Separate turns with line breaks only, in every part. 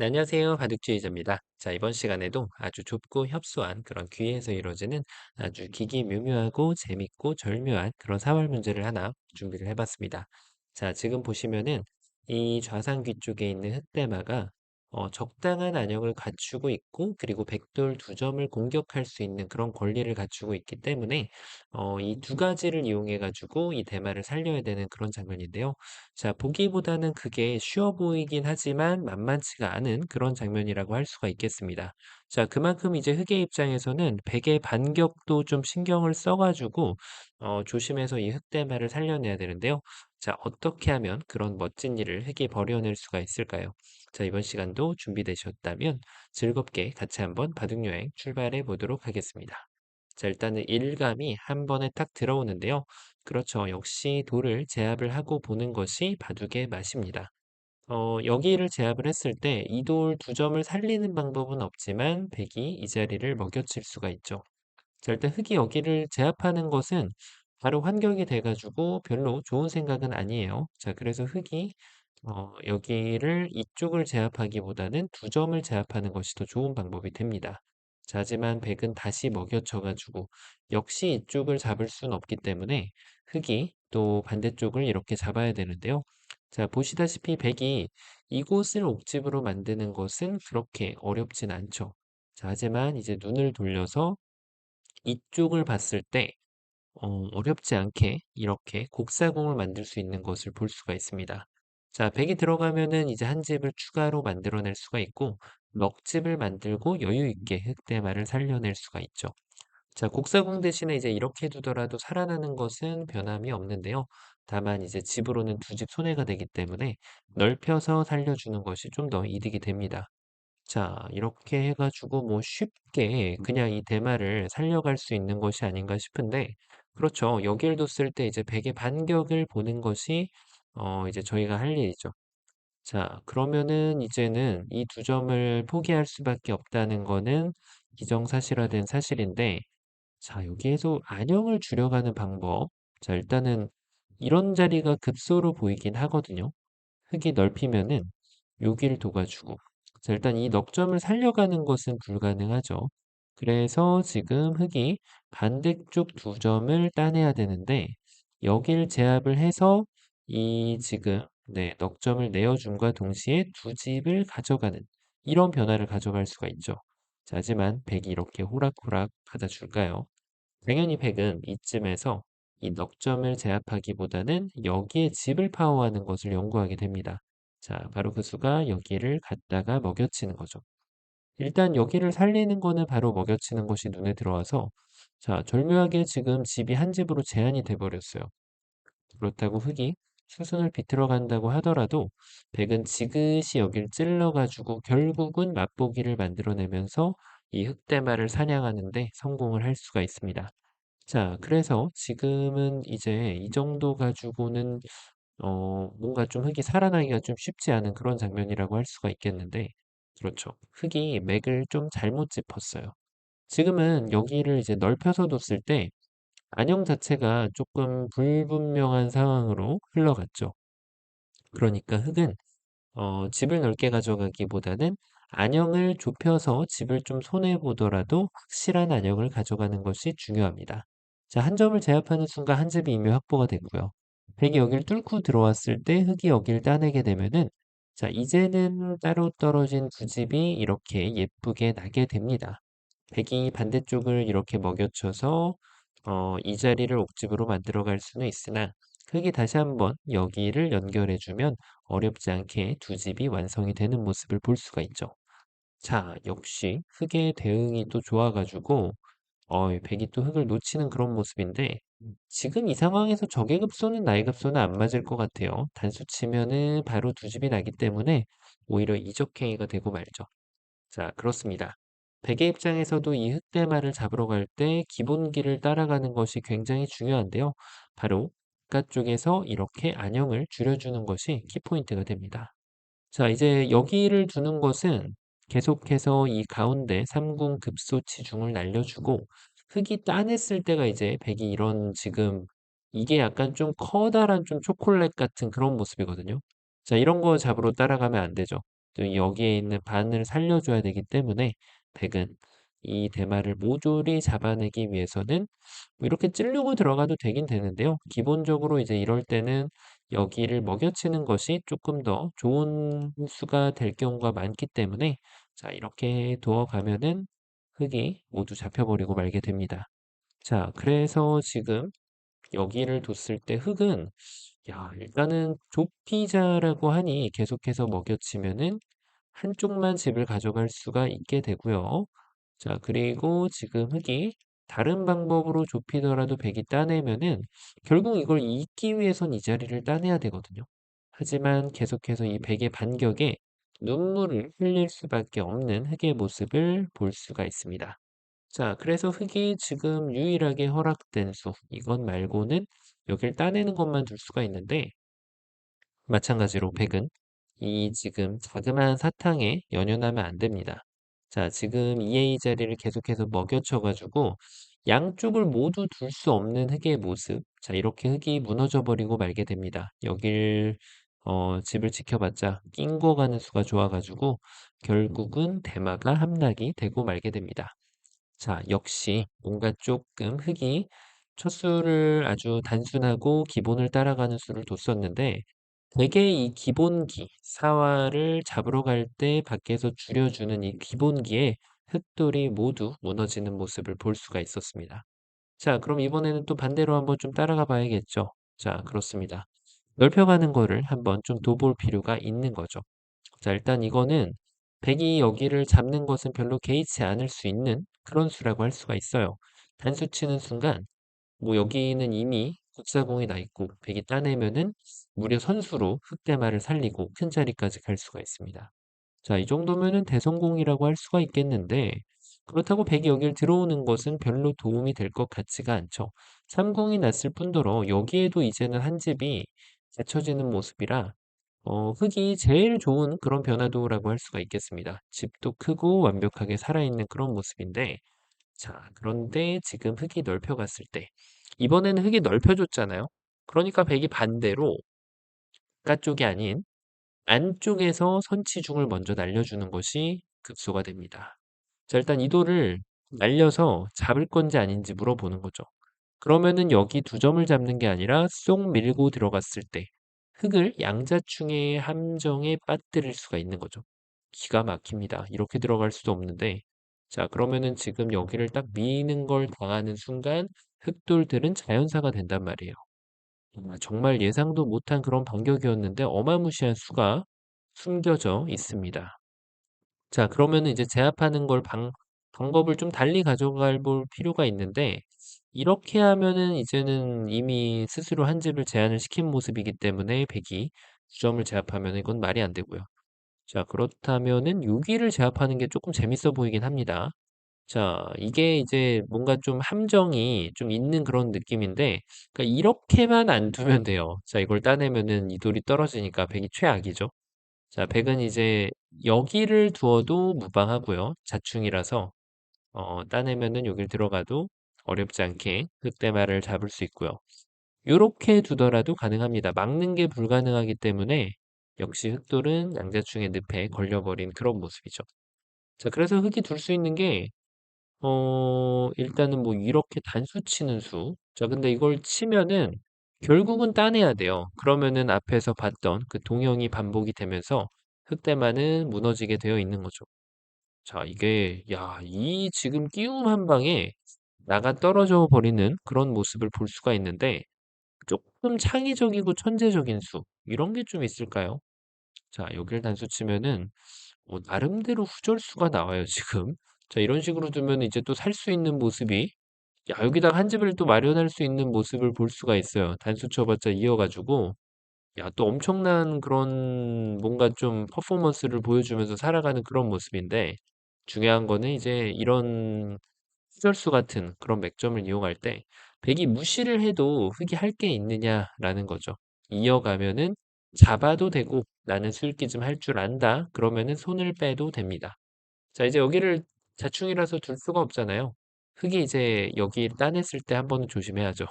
네, 안녕하세요. 바둑주의자입니다. 자, 이번 시간에도 아주 좁고 협소한 그런 귀에서 이루어지는 아주 기기묘묘하고 재밌고 절묘한 그런 사활 문제를 하나 준비를 해봤습니다. 자, 지금 보시면은 이 좌상 귀 쪽에 있는 흑대마가 어, 적당한 안형을 갖추고 있고 그리고 백돌 두 점을 공격할 수 있는 그런 권리를 갖추고 있기 때문에 어, 이 두 가지를 이용해 가지고 이 대마를 살려야 되는 그런 장면인데요. 자, 보기보다는 그게 쉬워 보이긴 하지만 만만치가 않은 그런 장면이라고 할 수가 있겠습니다. 자, 그만큼 이제 흑의 입장에서는 백의 반격도 좀 신경을 써가지고 어, 조심해서 이 흑대마를 살려내야 되는데요. 자, 어떻게 하면 그런 멋진 일을 흑이 벌여낼 수가 있을까요? 자, 이번 시간도 준비되셨다면 즐겁게 같이 한번 바둑여행 출발해 보도록 하겠습니다. 자, 일단은 일감이 한 번에 딱 들어오는데요. 그렇죠. 역시 돌을 제압을 하고 보는 것이 바둑의 맛입니다. 어, 여기를 제압을 했을 때 이 돌 두 점을 살리는 방법은 없지만 백이 이 자리를 먹여칠 수가 있죠. 자, 일단 흑이 여기를 제압하는 것은 바로 환경이 돼가지고 별로 좋은 생각은 아니에요. 자, 그래서 흑이 어, 여기를 이쪽을 제압하기보다는 두 점을 제압하는 것이 더 좋은 방법이 됩니다. 자, 하지만 백은 다시 먹여쳐가지고 역시 이쪽을 잡을 수는 없기 때문에 흑이 또 반대쪽을 이렇게 잡아야 되는데요. 자, 보시다시피 백이 이곳을 옥집으로 만드는 것은 그렇게 어렵진 않죠. 자, 하지만 이제 눈을 돌려서 이쪽을 봤을 때 어, 어렵지 않게 이렇게 곡사공을 만들 수 있는 것을 볼 수가 있습니다. 자, 백이 들어가면은 이제 한 집을 추가로 만들어낼 수가 있고 넋집을 만들고 여유 있게 흑대마를 살려낼 수가 있죠. 자, 곡사공 대신에 이제 이렇게 두더라도 살아나는 것은 변함이 없는데요. 다만 이제 집으로는 두 집 손해가 되기 때문에 넓혀서 살려주는 것이 좀 더 이득이 됩니다. 자, 이렇게 해가지고 뭐 쉽게 그냥 이 대마를 살려갈 수 있는 것이 아닌가 싶은데, 그렇죠. 여기를 뒀을 때 이제 백의 반격을 보는 것이 어, 이제 저희가 할 일이죠. 자, 그러면은 이제는 이두 점을 포기할 수밖에 없다는 거는 기정사실화된 사실인데, 자, 여기에서 안형을 줄여가는 방법. 자, 일단은 이런 자리가 급소로 보이긴 하거든요. 흙이 넓히면은 여기를 둬 가지고. 자, 일단 이 넉 점을 살려가는 것은 불가능하죠. 그래서 지금 흙이 반대쪽 두 점을 따내야 되는데, 여기를 제압을 해서 이 지금, 네, 넉 점을 내어줌과 동시에 두 집을 가져가는 이런 변화를 가져갈 수가 있죠. 자, 하지만 백이 이렇게 호락호락 받아줄까요? 당연히 백은 이쯤에서 이 넉점을 제압하기보다는 여기에 집을 파워하는 것을 연구하게 됩니다. 자, 바로 그 수가 여기를 갖다가 먹여치는 거죠. 일단 여기를 살리는 거는 바로 먹여치는 것이 눈에 들어와서 자, 절묘하게 지금 집이 한 집으로 제한이 돼 버렸어요. 그렇다고 흙이 수순을 비틀어 간다고 하더라도 백은 지그시 여길 찔러가지고 결국은 맛보기를 만들어내면서 이 흑대마를 사냥하는데 성공을 할 수가 있습니다. 자, 그래서 지금은 이제 이 정도 가지고는 어, 뭔가 좀 흙이 살아나기가 좀 쉽지 않은 그런 장면이라고 할 수가 있겠는데, 그렇죠. 흙이 맥을 좀 잘못 짚었어요. 지금은 여기를 이제 넓혀서 뒀을 때 안형 자체가 조금 불분명한 상황으로 흘러갔죠. 그러니까 흙은 어, 집을 넓게 가져가기보다는 안형을 좁혀서 집을 좀 손해보더라도 확실한 안형을 가져가는 것이 중요합니다. 자, 한 점을 제압하는 순간 한 집이 이미 확보가 되고요. 백이 여기를 뚫고 들어왔을 때 흙이 여기를 따내게 되면은 자, 이제는 따로 떨어진 두 집이 이렇게 예쁘게 나게 됩니다. 백이 반대쪽을 이렇게 먹여쳐서 어, 이 자리를 옥집으로 만들어 갈 수는 있으나 흙이 다시 한번 여기를 연결해 주면 어렵지 않게 두 집이 완성이 되는 모습을 볼 수가 있죠. 자, 역시 흙의 대응이 또 좋아가지고 어, 백이 또 흙을 놓치는 그런 모습인데 지금 이 상황에서 적의 급소는 나의 급소는 안 맞을 것 같아요. 단수 치면은 바로 두 집이 나기 때문에 오히려 이적행위가 되고 말죠. 자, 그렇습니다. 백의 입장에서도 이 흑대마를 잡으러 갈 때 기본기를 따라가는 것이 굉장히 중요한데요. 바로 바깥쪽에서 이렇게 안형을 줄여주는 것이 키포인트가 됩니다. 자, 이제 여기를 두는 것은 계속해서 이 가운데 삼궁 급소 치중을 날려주고 흙이 따냈을 때가 이제 백이 이런 지금 이게 약간 좀 커다란 좀 초콜릿 같은 그런 모습이거든요. 자, 이런 거 잡으러 따라가면 안 되죠. 또 여기에 있는 반을 살려줘야 되기 때문에 백은 이 대마를 모조리 잡아내기 위해서는 뭐 이렇게 찌르고 들어가도 되긴 되는데요. 기본적으로 이제 이럴 때는 여기를 먹여치는 것이 조금 더 좋은 수가 될 경우가 많기 때문에 자, 이렇게 두어가면은 흙이 모두 잡혀버리고 말게 됩니다. 자, 그래서 지금 여기를 뒀을 때 흙은 야, 일단은 좁히자라고 하니 계속해서 먹여치면은 한쪽만 집을 가져갈 수가 있게 되고요. 자, 그리고 지금 흙이 다른 방법으로 좁히더라도 백이 따내면은 결국 이걸 잇기 위해선 이 자리를 따내야 되거든요. 하지만 계속해서 이 백의 반격에 눈물을 흘릴 수밖에 없는 흙의 모습을 볼 수가 있습니다. 자, 그래서 흙이 지금 유일하게 허락된 수, 이것 말고는 여길 따내는 것만 둘 수가 있는데, 마찬가지로 백은 이 지금 자그마한 사탕에 연연하면 안 됩니다. 자, 지금 2A 자리를 계속해서 먹여쳐가지고 양쪽을 모두 둘 수 없는 흙의 모습. 자, 이렇게 흙이 무너져 버리고 말게 됩니다. 여길 어, 집을 지켜봤자 낑고 가는 수가 좋아가지고 결국은 대마가 함락이 되고 말게 됩니다. 자, 역시 뭔가 조금 흙이 첫 수를 아주 단순하고 기본을 따라가는 수를 뒀었는데 되게 이 기본기, 사활을 잡으러 갈 때 밖에서 줄여주는 이 기본기에 흙돌이 모두 무너지는 모습을 볼 수가 있었습니다. 자, 그럼 이번에는 또 반대로 한번 좀 따라가 봐야겠죠. 자, 그렇습니다. 넓혀가는 거를 한번 좀 둬볼 필요가 있는 거죠. 자, 일단 이거는 백이 여기를 잡는 것은 별로 개의치 않을 수 있는 그런 수라고 할 수가 있어요. 단수 치는 순간 뭐 여기는 이미 국사공이 나 있고 백이 따내면은 무려 선수로 흑대마를 살리고 큰 자리까지 갈 수가 있습니다. 자, 이 정도면은 대성공이라고 할 수가 있겠는데 그렇다고 백이 여길 들어오는 것은 별로 도움이 될 것 같지가 않죠. 삼공이 났을 뿐더러 여기에도 이제는 한 집이 갖춰지는 모습이라 어, 흙이 제일 좋은 그런 변화도라고 할 수가 있겠습니다. 집도 크고 완벽하게 살아있는 그런 모습인데 자, 그런데 지금 흙이 넓혀갔을 때 이번에는 흙이 넓혀줬잖아요. 그러니까 백이 반대로 바깥쪽이 아닌 안쪽에서 선치중을 먼저 날려주는 것이 급소가 됩니다. 자, 일단 이 돌을 날려서 잡을 건지 아닌지 물어보는 거죠. 그러면은 여기 두 점을 잡는 게 아니라 쏙 밀고 들어갔을 때 흙을 양자충의 함정에 빠뜨릴 수가 있는 거죠. 기가 막힙니다. 이렇게 들어갈 수도 없는데 자, 그러면은 지금 여기를 딱 미는 걸 당하는 순간 흑돌들은 자연사가 된단 말이에요. 아, 정말 예상도 못한 그런 반격이었는데 어마무시한 수가 숨겨져 있습니다. 자, 그러면은 이제 제압하는 걸 방, 방법을 좀 달리 가져갈 볼 필요가 있는데 이렇게 하면은 이제는 이미 스스로 한 집을 제한을 시킨 모습이기 때문에 백이 주점을 제압하면 이건 말이 안 되고요. 자, 그렇다면은 6위를 제압하는 게 조금 재밌어 보이긴 합니다. 자, 이게 이제 뭔가 좀 함정이 좀 있는 그런 느낌인데, 그러니까 이렇게만 안 두면 돼요. 자, 이걸 따내면은 이 돌이 떨어지니까 백이 최악이죠. 자, 백은 이제 여기를 두어도 무방하고요. 자충이라서, 어, 따내면은 여길 들어가도 어렵지 않게 흑대마를 잡을 수 있고요. 요렇게 두더라도 가능합니다. 막는 게 불가능하기 때문에 역시 흑돌은 양자충의 늪에 걸려버린 그런 모습이죠. 자, 그래서 흑이 둘 수 있는 게 어, 일단은 뭐 이렇게 단수 치는 수. 자, 근데 이걸 치면은 결국은 따내야 돼요. 그러면은 앞에서 봤던 그 동형이 반복이 되면서 흑대만은 무너지게 되어 있는 거죠. 자, 이게, 야, 이 지금 끼움 한 방에 나가 떨어져 버리는 그런 모습을 볼 수가 있는데 조금 창의적이고 천재적인 수. 이런 게 좀 있을까요? 자, 여기를 단수 치면은 뭐 나름대로 후절수가 나와요, 지금. 자, 이런 식으로 두면 이제 또 살 수 있는 모습이, 야, 여기다가 한 집을 또 마련할 수 있는 모습을 볼 수가 있어요. 단수 쳐봤자 이어가지고, 야, 또 엄청난 그런 뭔가 좀 퍼포먼스를 보여주면서 살아가는 그런 모습인데, 중요한 거는 이제 이런 후절수 같은 그런 맥점을 이용할 때, 백이 무시를 해도 흙이 할 게 있느냐라는 거죠. 이어가면은 잡아도 되고, 나는 술기 좀 할 줄 안다. 그러면은 손을 빼도 됩니다. 자, 이제 여기를 자충이라서 둘 수가 없잖아요. 흙이 이제 여기 따냈을 때 한 번은 조심해야죠.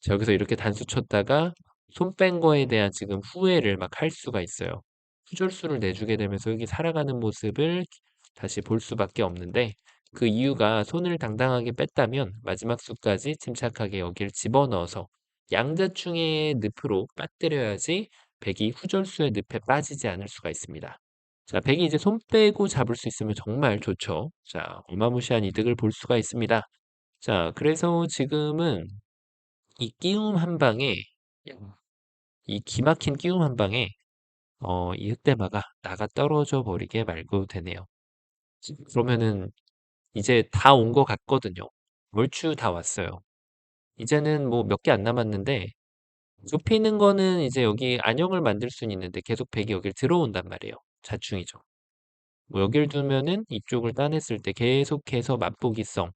자, 여기서 이렇게 단수 쳤다가 손 뺀 거에 대한 지금 후회를 막 할 수가 있어요. 후절수를 내주게 되면서 흙이 살아가는 모습을 다시 볼 수밖에 없는데 그 이유가 손을 당당하게 뺐다면 마지막 수까지 침착하게 여기를 집어넣어서 양자충의 늪으로 빠뜨려야지 백이 후절수의 늪에 빠지지 않을 수가 있습니다. 자, 백이 이제 손 빼고 잡을 수 있으면 정말 좋죠. 자, 어마무시한 이득을 볼 수가 있습니다. 자, 그래서 지금은 이 끼움 한 방에, 이 기막힌 끼움 한 방에, 어, 이 흑대마가 나가 떨어져 버리게 말고 되네요. 그러면은 이제 다 온 것 같거든요. 얼추 다 왔어요. 이제는 뭐 몇 개 안 남았는데, 좁히는 거는 이제 여기 안형을 만들 수는 있는데 계속 백이 여길 들어온단 말이에요. 자충이죠. 뭐 여길 두면은 이쪽을 따냈을 때 계속해서 맛보기성.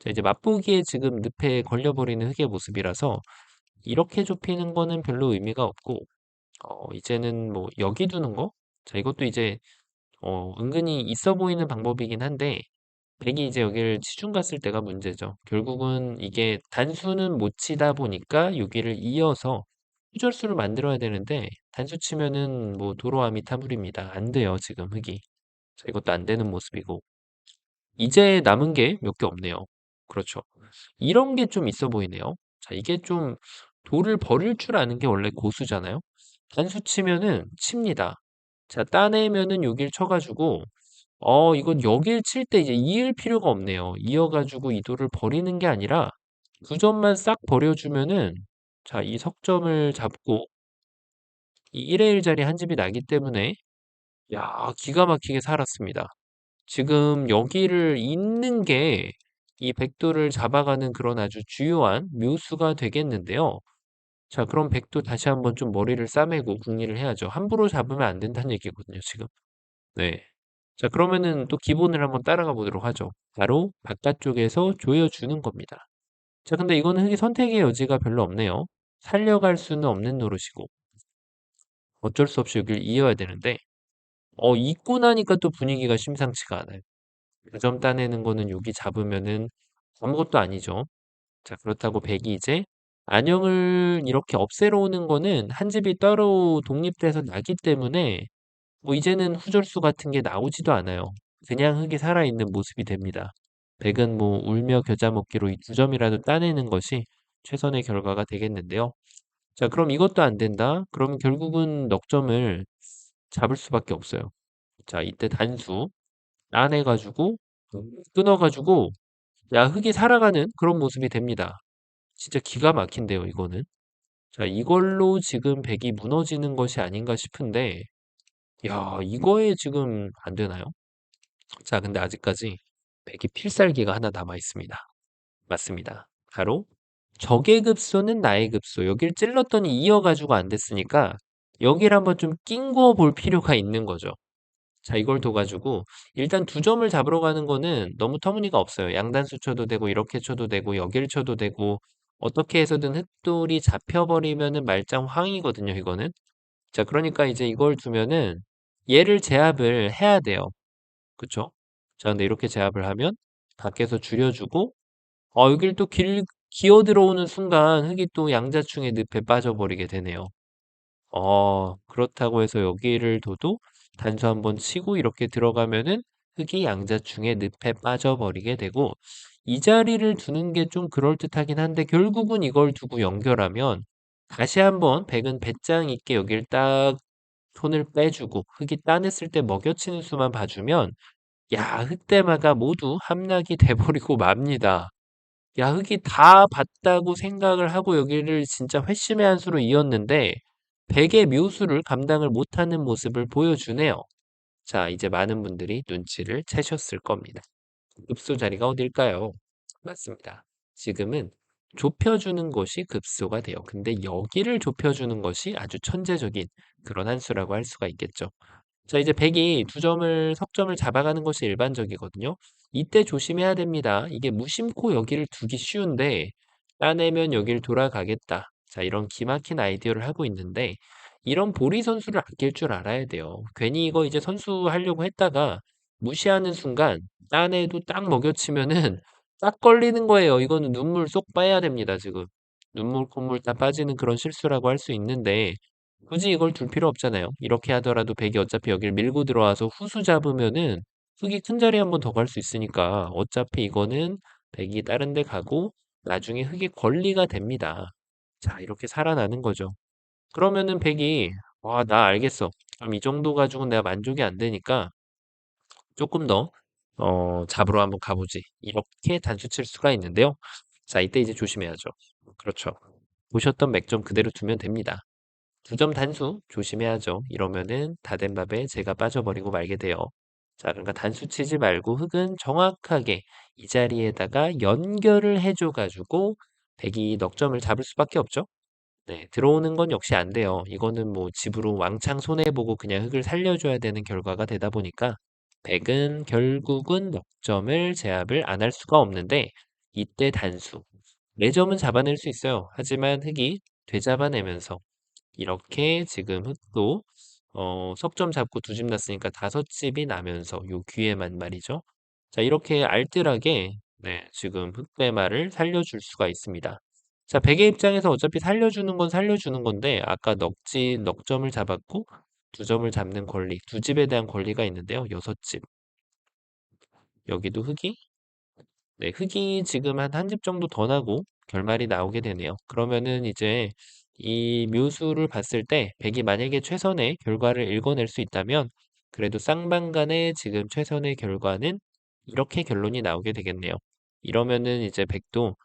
자, 이제 맛보기에 지금 늪에 걸려버리는 흙의 모습이라서 이렇게 좁히는 거는 별로 의미가 없고, 어, 이제는 뭐 여기 두는 거? 자, 이것도 이제 어, 은근히 있어 보이는 방법이긴 한데, 백이 이제 여기를 치중 갔을 때가 문제죠. 결국은 이게 단수는 못 치다 보니까 여기를 이어서 후절수를 만들어야 되는데, 단수 치면은 뭐 도로아미 타물입니다. 안 돼요, 지금 흙이. 자, 이것도 안 되는 모습이고. 이제 남은 게 몇 개 없네요. 그렇죠. 이런 게 좀 있어 보이네요. 자, 이게 좀 돌을 버릴 줄 아는 게 원래 고수잖아요. 단수 치면은 칩니다. 자, 따내면은 여길 쳐가지고, 어, 이건 여길 칠 때 이제 이을 필요가 없네요. 이어가지고 이 돌을 버리는 게 아니라 두 점만 싹 버려주면은, 자, 이 석점을 잡고 이 1의 1자리 한 집이 나기 때문에, 야, 기가 막히게 살았습니다. 지금 여기를 잇는 게 이 백도를 잡아가는 그런 아주 주요한 묘수가 되겠는데요. 자, 그럼 백도 다시 한번 좀 머리를 싸매고 궁리를 해야죠. 함부로 잡으면 안 된다는 얘기거든요, 지금. 네. 자, 그러면은 또 기본을 한번 따라가 보도록 하죠. 바로 바깥쪽에서 조여주는 겁니다. 자, 근데 이거는 흙이 선택의 여지가 별로 없네요. 살려갈 수는 없는 노릇이고. 어쩔 수 없이 여기를 이어야 되는데, 어, 잊고 나니까 또 분위기가 심상치가 않아요. 그 점 따내는 거는 여기 잡으면은 아무것도 아니죠. 자, 그렇다고 백이 이제 안형을 이렇게 없애러 오는 거는 한 집이 따로 독립돼서 나기 때문에 뭐 이제는 후절수 같은 게 나오지도 않아요. 그냥 흙이 살아있는 모습이 됩니다. 백은 뭐 울며 겨자 먹기로 이 두 점이라도 따내는 것이 최선의 결과가 되겠는데요. 자, 그럼 이것도 안 된다? 그러면 결국은 넉점을 잡을 수밖에 없어요. 자, 이때 단수 따내가지고 끊어가지고 야 흙이 살아가는 그런 모습이 됩니다. 진짜 기가 막힌데요, 이거는. 자, 이걸로 지금 백이 무너지는 것이 아닌가 싶은데, 야, 이거에 지금 안 되나요? 자, 근데 아직까지 백이 필살기가 하나 남아 있습니다. 맞습니다. 바로 적의 급소는 나의 급소. 여길 찔렀더니 이어가지고 안 됐으니까 여기를 한번 좀 낑거 볼 필요가 있는 거죠. 자, 이걸 둬가지고 일단 두 점을 잡으러 가는 거는 너무 터무니가 없어요. 양단수 쳐도 되고 이렇게 쳐도 되고 여길 쳐도 되고 어떻게 해서든 흑돌이 잡혀버리면은 말짱 황이거든요, 이거는. 자, 그러니까 이제 이걸 두면은 얘를 제압을 해야 돼요. 그쵸? 자, 근데 이렇게 제압을 하면 밖에서 줄여주고 어, 여길 또 길, 기어 들어오는 순간 흙이 또 양자충의 늪에 빠져버리게 되네요. 어, 그렇다고 해서 여기를 둬도 단수 한번 치고 이렇게 들어가면은 흙이 양자충의 늪에 빠져버리게 되고 이 자리를 두는 게 좀 그럴듯하긴 한데 결국은 이걸 두고 연결하면 다시 한번 백은 배짱 있게 여길 딱 손을 빼주고 흙이 따냈을 때 먹여치는 수만 봐주면 야 흑대마가 모두 함락이 돼버리고 맙니다. 야 흙이 다 봤다고 생각을 하고 여기를 진짜 회심의 한 수로 이었는데 백의 묘수를 감당을 못하는 모습을 보여주네요. 자, 이제 많은 분들이 눈치를 채셨을 겁니다. 급소 자리가 어딜까요? 맞습니다. 지금은 좁혀주는 것이 급소가 돼요. 근데 여기를 좁혀주는 것이 아주 천재적인 그런 한 수라고 할 수가 있겠죠. 자, 이제 백이 두 점을, 석점을 잡아가는 것이 일반적이거든요. 이때 조심해야 됩니다. 이게 무심코 여기를 두기 쉬운데 따내면 여기를 돌아가겠다. 자, 이런 기막힌 아이디어를 하고 있는데 이런 보리 선수를 아낄 줄 알아야 돼요. 괜히 이거 이제 선수 하려고 했다가 무시하는 순간 따내도 딱 먹여치면은 딱 걸리는 거예요. 이거는 눈물 쏙 빠야 됩니다, 지금. 눈물, 콧물 다 빠지는 그런 실수라고 할 수 있는데 굳이 이걸 둘 필요 없잖아요. 이렇게 하더라도 백이 어차피 여기를 밀고 들어와서 후수 잡으면은 흙이 큰 자리 한번 더 갈 수 있으니까 어차피 이거는 백이 다른 데 가고 나중에 흙이 권리가 됩니다. 자, 이렇게 살아나는 거죠. 그러면은 백이 와, 나 알겠어. 그럼 이 정도 가지고는 내가 만족이 안 되니까 조금 더 어, 잡으러 한번 가보지. 이렇게 단수 칠 수가 있는데요. 자, 이때 이제 조심해야죠. 그렇죠. 보셨던 맥점 그대로 두면 됩니다. 두 점 단수 조심해야죠. 이러면은 다 된 밥에 제가 빠져버리고 말게 돼요. 자, 그러니까 단수 치지 말고 흙은 정확하게 이 자리에다가 연결을 해줘가지고 백이 넉 점을 잡을 수밖에 없죠. 네, 들어오는 건 역시 안 돼요. 이거는 뭐 집으로 왕창 손해보고 그냥 흙을 살려줘야 되는 결과가 되다 보니까 백은 결국은 넉 점을 제압을 안 할 수가 없는데 이때 단수. 4점은 잡아낼 수 있어요. 하지만 흙이 되잡아내면서 이렇게 지금 흙도 어, 석점 잡고 두 집 났으니까 다섯 집이 나면서 요 귀에만 말이죠. 자, 이렇게 알뜰하게 네, 지금 흑배말을 살려줄 수가 있습니다. 자, 백의 입장에서 어차피 살려주는 건 살려주는 건데 아까 넉지 넉점을 잡았고 두 점을 잡는 권리, 두 집에 대한 권리가 있는데요. 여섯 집. 여기도 흙이 네, 흙이 지금 한 한 집 정도 더 나고 결말이 나오게 되네요. 그러면은 이제 이 묘수를 봤을 때 백이 만약에 최선의 결과를 읽어낼 수 있다면 그래도 쌍방간의 지금 최선의 결과는 이렇게 결론이 나오게 되겠네요. 이러면은 이제 백도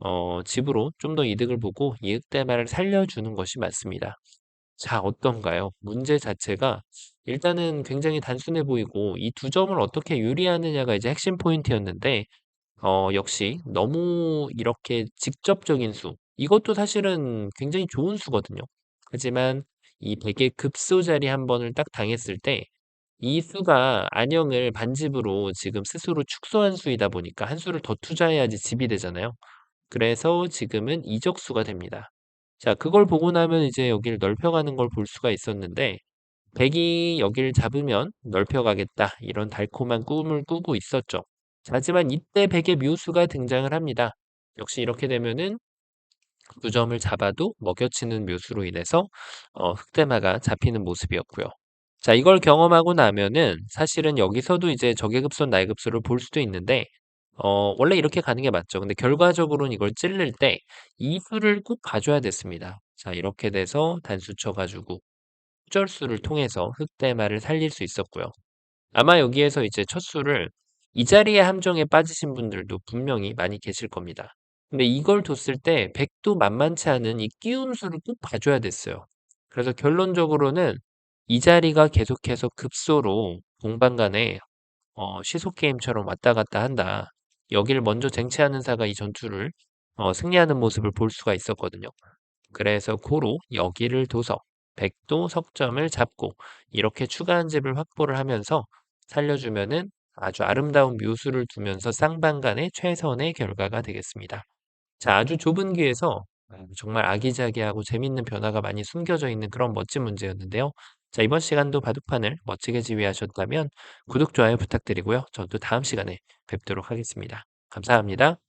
어, 집으로 좀 더 이득을 보고 이익대말을 살려주는 것이 맞습니다. 자, 어떤가요? 문제 자체가 일단은 굉장히 단순해 보이고 이 두 점을 어떻게 유리하느냐가 이제 핵심 포인트였는데 어, 역시 너무 이렇게 직접적인 수. 이것도 사실은 굉장히 좋은 수거든요. 하지만 이 백의 급소 자리 한 번을 딱 당했을 때 이 수가 안형을 반집으로 지금 스스로 축소한 수이다 보니까 한 수를 더 투자해야지 집이 되잖아요. 그래서 지금은 이적수가 됩니다. 자, 그걸 보고 나면 이제 여기를 넓혀가는 걸 볼 수가 있었는데 백이 여기를 잡으면 넓혀가겠다. 이런 달콤한 꿈을 꾸고 있었죠. 자, 하지만 이때 백의 묘수가 등장을 합니다. 역시 이렇게 되면은 두 점을 잡아도 먹여치는 묘수로 인해서 어, 흑대마가 잡히는 모습이었고요. 자, 이걸 경험하고 나면은 사실은 여기서도 이제 적의급소, 나의급소를 볼 수도 있는데 어, 원래 이렇게 가는 게 맞죠. 근데 결과적으로는 이걸 찌를 때이 수를 꼭 가져야 됐습니다. 자, 이렇게 돼서 단수 쳐가지고 후절수를 통해서 흑대마를 살릴 수 있었고요. 아마 여기에서 이제 첫 수를 이 자리에 함정에 빠지신 분들도 분명히 많이 계실 겁니다. 근데 이걸 뒀을 때 백도 만만치 않은 이 끼움수를 꼭 봐줘야 됐어요. 그래서 결론적으로는 이 자리가 계속해서 급소로 공방 간에 어, 시속 게임처럼 왔다 갔다 한다. 여기를 먼저 쟁취하는 사가 이 전투를 어, 승리하는 모습을 볼 수가 있었거든요. 그래서 고로 여기를 둬서 백도 석점을 잡고 이렇게 추가 한 집을 확보를 하면서 살려주면은 아주 아름다운 묘수를 두면서 쌍방간의 최선의 결과가 되겠습니다. 자, 아주 좁은 귀에서 음, 정말 아기자기하고 재밌는 변화가 많이 숨겨져 있는 그런 멋진 문제였는데요. 자, 이번 시간도 바둑판을 멋지게 지휘하셨다면 구독, 좋아요 부탁드리고요. 저도 다음 시간에 뵙도록 하겠습니다. 감사합니다.